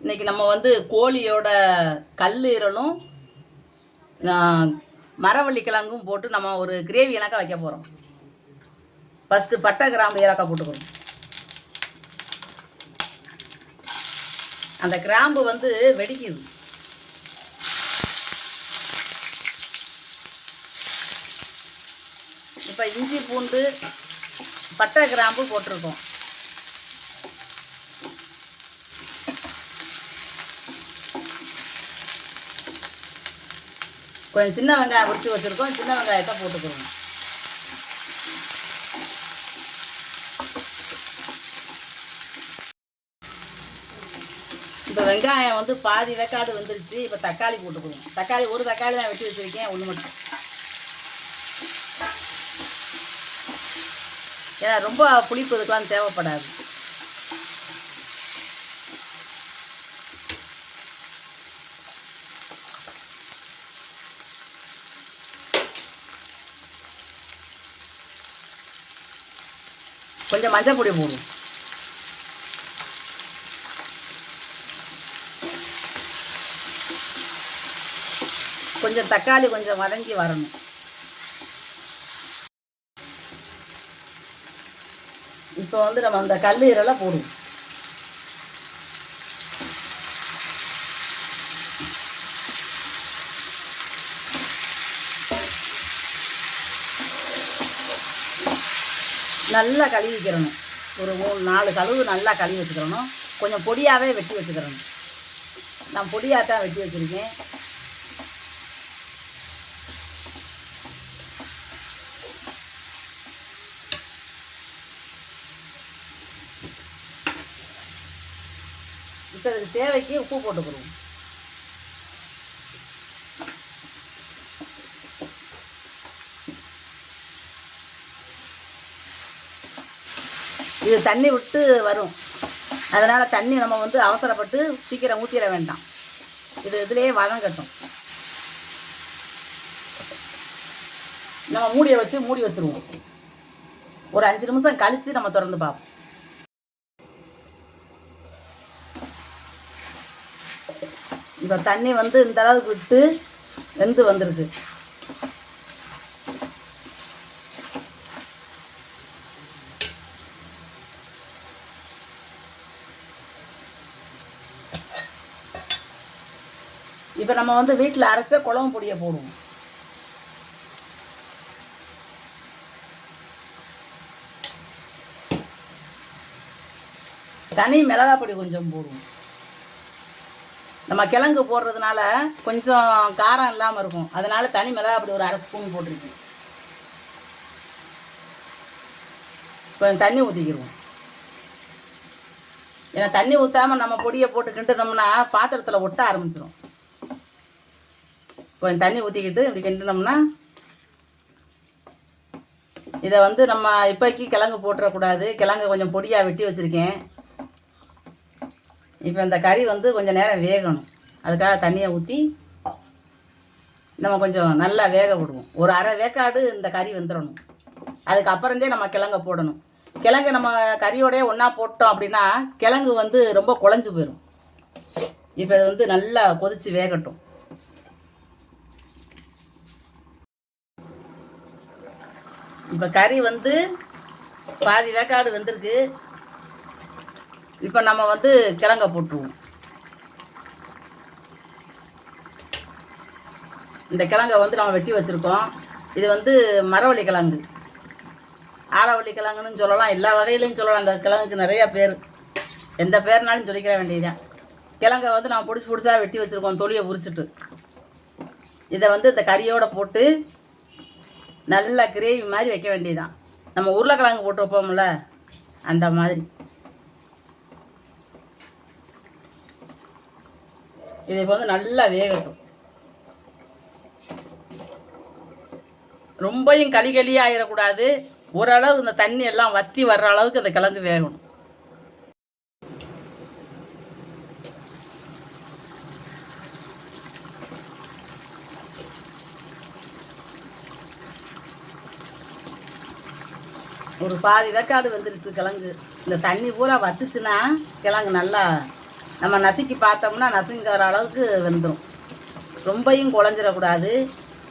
இன்னைக்கு நம்ம வந்து கோழியோட கல்லீரலும் மரவள்ளி கிழங்கும் போட்டு நம்ம ஒரு கிரேவி இலக்கா வைக்க போகிறோம் ஃபஸ்ட்டு பட்டை கிராம்பு ஏலக்காய் போட்டுக்கிறோம் அந்த கிராம்பு வந்து வெடிக்குது. இப்போ இஞ்சி பூண்டு பட்டை கிராம்பு போட்டிருக்கோம். கொஞ்சம் சின்ன வெங்காயம் உரிச்சு வச்சுருக்கோம். சின்ன வெங்காயத்தை போட்டுக்கிறோம் இப்போ வெங்காயம் வந்து பாதி வெக்காடு வந்துருச்சு. இப்போ தக்காளி போட்டுக்கணும் தக்காளி ஒரு தக்காளி தான் வெட்டி வச்சுருக்கேன். ஒன்று மட்டும். ஏன்னா ரொம்ப புளிப்பு இதுக்கெலாம் தேவைப்படாது. கொஞ்சம் மஞ்சள் பொடி போடும் கொஞ்சம் தக்காளி கொஞ்சம் வதங்கி வரணும். இப்போ வந்து நம்ம அந்த கல்லீரலை போடுவோம். நல்லா கழுவிக்கிறணும். ஒரு மூணு நாலு கழுவு நல்லா கழுவி வச்சுக்கிறணும். கொஞ்சம் பொடியாகவே வெட்டி வச்சுக்கிறணும். நான் பொடியாக தான் வெட்டி வச்சுருக்கேன். இப்போ அதுக்கு தேவைக்கு உப்பு போட்டுக்கிறோம் இது தண்ணி விட்டு வரும். அதனால் தண்ணி நம்ம வந்து அவசரப்பட்டு சீக்கிரம் ஊற்றிட வேண்டாம். இது இதுலேயே வதங்கட்டும் நம்ம மூடியை வச்சு மூடி வச்சுருவோம். ஒரு அஞ்சு நிமிஷம் கழித்து நம்ம திறந்து பார்ப்போம். இப்போ தண்ணி வந்து இந்த அளவுக்கு விட்டு வெந்து வந்திருக்கு. இப்போ நம்ம வந்து வீட்டில் அரைச்ச குழம்பு பொடியை போடுவோம். தனி மிளகா பொடி கொஞ்சம் போடுவோம். நம்ம கிழங்கு போடுறதுனால கொஞ்சம் காரம் இல்லாமல் இருக்கும். அதனால தனி மிளகா பொடி ஒரு அரை ஸ்பூன் போட்டிருக்கேன். கொஞ்சம் தண்ணி ஊற்றிக்கிடுவோம் ஏன்னா தண்ணி ஊற்றாமல் நம்ம பொடியை போட்டு கிண்டுனோம்னா பாத்திரத்தில் ஒட்ட ஆரம்பிச்சிடும் கொஞ்சம் தண்ணி ஊற்றிக்கிட்டு இப்படி கிண்டினோம்னா இதை வந்து நம்ம இப்போக்கி கிழங்கு போட்டுறக்கூடாது. கிழங்கு கொஞ்சம் பொடியாக வெட்டி வச்சுருக்கேன். இப்போ இந்த கறி வந்து கொஞ்சம் நேரம் வேகணும். அதுக்காக தண்ணியை ஊற்றி நம்ம கொஞ்சம் நல்லா வேக விடுவோம். ஒரு அரை வேக்காடு இந்த கறி வந்துடணும் அதுக்கப்புறந்தே நம்ம கிழங்க போடணும். கிழங்கு நம்ம கறியோடய ஒன்றா போட்டோம் அப்படின்னா கிழங்கு வந்து ரொம்ப குழஞ்சு போயிடும் இப்போ இது வந்து நல்லா கொதித்து வேகட்டும். இப்போ கறி வந்து பாதி வேக்காடு வந்திருக்கு. இப்போ நம்ம வந்து கிழங்க போட்டுருவோம். இந்த கிழங்க வந்து நம்ம வெட்டி வச்சுருக்கோம். இது வந்து மரவள்ளி கிழங்கு. ஆரவள்ளி கிழங்குன்னு சொல்லலாம். எல்லா வகையிலையும் சொல்லலாம். அந்த கிழங்குக்கு நிறையா பேர். எந்த பேர்னாலும் சொல்லிக்கிற வேண்டியதுதான். கிழங்கை வந்து நம்ம பிடிச்சி பிடிச்சா வெட்டி வச்சுருக்கோம். தொலியை உரிச்சிட்டு. இதை வந்து இந்த கறியோடு போட்டு நல்ல கிரேவி மாதிரி வைக்க வேண்டியதுதான். நம்ம உருளைக்கிழங்கு போட்டு வைப்போம்ல அந்த மாதிரி. இது இப்போ வந்து நல்லா வேகட்டும். ரொம்பையும் களி களியாக ஆயிடக்கூடாது ஓரளவு இந்த தண்ணி எல்லாம் வற்றி வர்ற அளவுக்கு அந்த கிழங்கு வேகணும். ஒரு பாதி வேக்காடு வந்துருச்சு கிழங்கு. இந்த தண்ணி பூரா வத்துச்சுன்னா கிழங்கு நல்லா நம்ம நசுக்கி பார்த்தோம்னா நசுங்கிற அளவுக்கு வந்துடும் ரொம்பையும் குழஞ்சிடக்கூடாது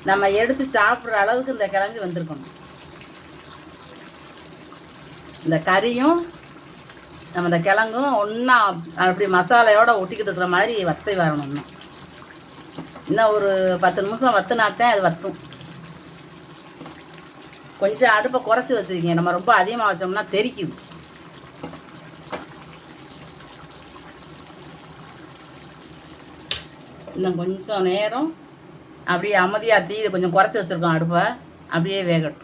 நம்ம எடுத்து சாப்பிட்ற அளவுக்கு இந்த கிழங்கு வந்திருக்கணும். இந்த கறியும் நம்ம இந்த கிழங்கும் ஒன்றா அப்படி மசாலையோட ஒட்டிக்கிட்டு இருக்கிற மாதிரி வத்தை வரணும் இன்னும். இன்னும் ஒரு பத்து நிமிஷம் வத்துனாத்தான் அது வத்தும். கொஞ்சம் அடுப்பை குறைச்சி வச்சுருக்கீங்க. நம்ம ரொம்ப அதிகமாக வச்சோம்னா தெறிக்குது இன்னும் கொஞ்சம் நேரம். அப்படியே அமைதியாக தீ கொஞ்சம் குறைச்சி வச்சுருக்கோம் அடுப்பை. அப்படியே வேகட்டும்.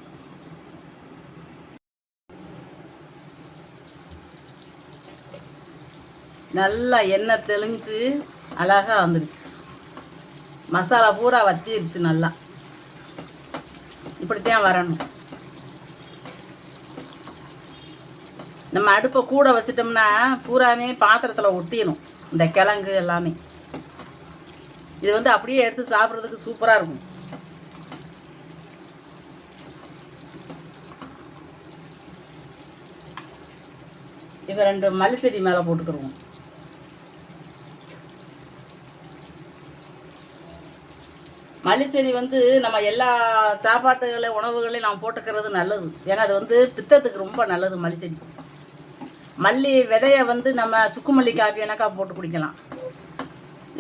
நல்லா எண்ணெய் தெளிஞ்சு அழகாக வந்துருச்சு. மசாலா பூரா வத்திருச்சு நல்லா. இப்படித்தான் வரணும். நம்ம அடுப்பை கூட வச்சிட்டோம்னா பூராமே பாத்திரத்தில் ஒட்டிடணும் இந்த கிழங்கு எல்லாமே. இது வந்து அப்படியே எடுத்து சாப்பிட்றதுக்கு சூப்பராக இருக்கும். இப்போ ரெண்டு மல்லி செடி மேலே போட்டுக்கிருவோம். செடி வந்து நம்ம எல்லா சாப்பாட்டுகளையும் உணவுகளையும் நாம் போட்டுக்கிறது நல்லது. ஏன்னா அது வந்து பித்தத்துக்கு ரொம்ப நல்லது மல்லிச்செடி மல்லி விதையை வந்து நம்ம சுக்குமல்லி காப்பி போட்டு குடிக்கலாம்.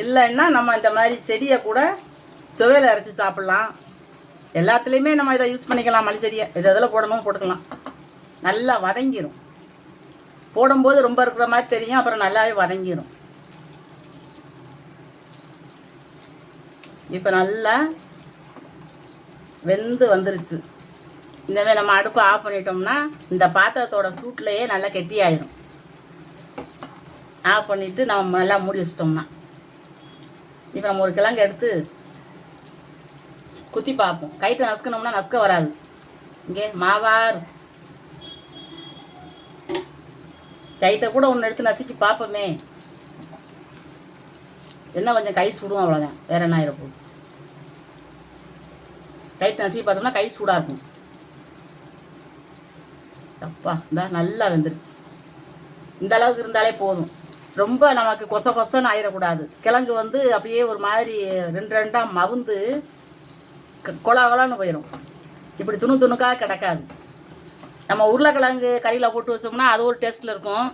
இல்லைன்னா நம்ம இந்த மாதிரி செடியை கூட துவையில் அரைச்சி சாப்பிட்லாம். எல்லாத்துலேயுமே நம்ம இதை யூஸ் பண்ணிக்கலாம் மல்லி செடியை. இது எதில் போடணும் போட்டுக்கலாம். நல்லா வதங்கிடும் போடும்போது ரொம்ப இருக்கிற மாதிரி தெரியும் அப்புறம் நல்லாவே வதங்கிடும் இப்போ நல்லா வெந்து வந்துருச்சு. இந்தமாதிரி நம்ம அடுப்பை ஆஃப் பண்ணிட்டோம்னா இந்த பாத்திரத்தோட சூட்லேயே நல்லா கெட்டியாயிரும். ஆஃப் பண்ணிவிட்டு நம்ம நல்லா மூடி வச்சிட்டோம்னா. இப்போ நம்ம ஒரு கிழங்கு எடுத்து குத்தி பார்ப்போம். கைட்டு நசுக்கணும்னா நசுக்க வராது. இங்கே மாவார் கைட்டை கூட ஒன்று எடுத்து நசுக்கி பார்ப்போமே. என்ன கொஞ்சம் கை சுடும் அவ்வளோதான் வேற என்ன ஆயிரப்போகுது? கைட்டு நசுக்கி பார்த்தோம்னா கை சூடாக இருக்கும். அப்பா இந்த நல்லா வெந்துருச்சு. இந்த அளவுக்கு இருந்தாலே போதும். ரொம்ப நமக்கு கொச கொசன்னு ஆயிடக்கூடாது கிழங்கு வந்து அப்படியே ஒரு மாதிரி ரெண்டு ரெண்டாக மவுந்து கொலா கொலான்னு போயிடும் இப்படி துணு துணுக்காக கிடக்காது. நம்ம உருளைக்கிழங்கு கறியில் போட்டு வச்சோம்னா அது ஒரு டேஸ்ட்டில் இருக்கும்.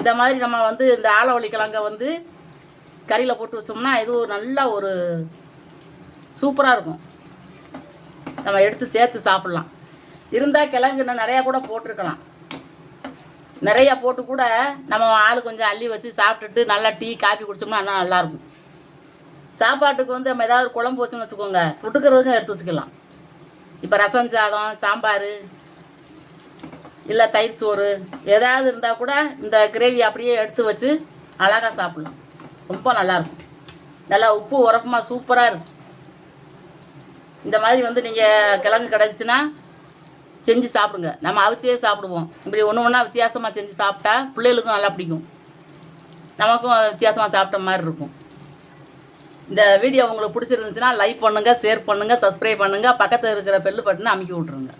இந்த மாதிரி நம்ம வந்து இந்த ஆலவழி கிழங்கை வந்து கறியில் போட்டு வச்சோம்னா இது ஒரு நல்ல ஒரு சூப்பராக இருக்கும். நம்ம எடுத்து சேர்த்து சாப்பிட்லாம். இருந்தால் கிழங்கு இன்னும் நிறையா கூட போட்டிருக்கலாம். நிறையா போட்டு கூட நம்ம ஆள் கொஞ்சம் அள்ளி வச்சு சாப்பிட்டுட்டு நல்லா டீ காஃபி குடிச்சோம்னா இன்னும் நல்லாயிருக்கும் சாப்பாட்டுக்கு வந்து நம்ம ஏதாவது குழம்பு வச்சோம்னு வச்சுக்கோங்க. தொட்டுக்கிறதுக்கும் எடுத்து வச்சுக்கலாம். இப்போ ரசம் சாதம் சாம்பார் இல்லை தயிர் சோறு ஏதாவது இருந்தால் கூட இந்த கிரேவி அப்படியே எடுத்து வச்சு அழகாக சாப்பிட்லாம். ரொம்ப நல்லாயிருக்கும் நல்லா உப்பு உரப்புமா சூப்பராக இருக்கும். இந்த மாதிரி வந்து நீங்கள் கிழங்கு கிடச்சின்னா செஞ்சு சாப்பிடுங்க. நம்ம அவிச்சே சாப்பிடுவோம். இப்படி ஒன்று ஒன்றா வித்தியாசமாக செஞ்சு சாப்பிட்டா பிள்ளைகளுக்கும் நல்லா பிடிக்கும். நமக்கும் வித்தியாசமாக சாப்பிட்ட மாதிரி இருக்கும். இந்த வீடியோ உங்களுக்கு பிடிச்சிருந்துச்சுன்னா லைக் பண்ணுங்கள் ஷேர் பண்ணுங்கள் சப்ஸ்கிரைப் பண்ணுங்கள் பக்கத்தில் இருக்கிற பெல்லு பட்டனை அமுக்கி விட்ருங்க